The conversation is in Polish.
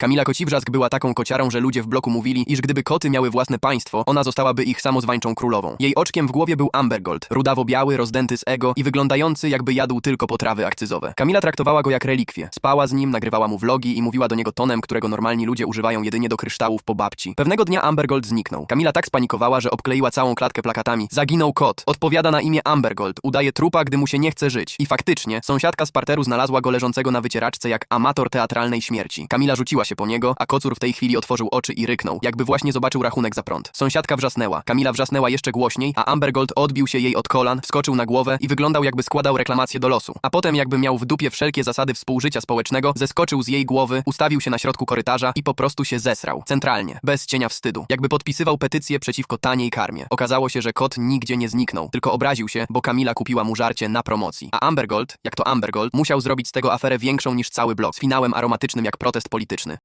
Kamila Kociwrzask była taką kociarą, że ludzie w bloku mówili, iż gdyby koty miały własne państwo, ona zostałaby ich samozwańczą królową. Jej oczkiem w głowie był Ambergold, rudawo-biały, rozdęty z ego i wyglądający jakby jadł tylko potrawy akcyzowe. Kamila traktowała go jak relikwię. Spała z nim, nagrywała mu vlogi i mówiła do niego tonem, którego normalni ludzie używają jedynie do kryształów po babci. Pewnego dnia Ambergold zniknął. Kamila tak spanikowała, że obkleiła całą klatkę plakatami. Zaginął kot. Odpowiada na imię Ambergold. Udaje trupa, gdy mu się nie chce żyć. I faktycznie, sąsiadka z parteru znalazła go leżącego na wycieraczce jak amator teatralnej śmierci. Kamila rzuciła się po niego, a kocur w tej chwili otworzył oczy i ryknął, jakby właśnie zobaczył rachunek za prąd. Sąsiadka wrzasnęła. Kamila wrzasnęła jeszcze głośniej, a Ambergold odbił się jej od kolan, wskoczył na głowę i wyglądał jakby składał reklamację do losu. A potem jakby miał w dupie wszelkie zasady współżycia społecznego, zeskoczył z jej głowy, ustawił się na środku korytarza i po prostu się zesrał. Centralnie, bez cienia wstydu. Jakby podpisywał petycję przeciwko taniej karmie. Okazało się, że kot nigdzie nie zniknął, tylko obraził się, bo Kamila kupiła mu żarcie na promocji. A Ambergold, jak to Ambergold, musiał zrobić z tego aferę większą niż cały blok, z finałem aromatycznym jak protest polityczny.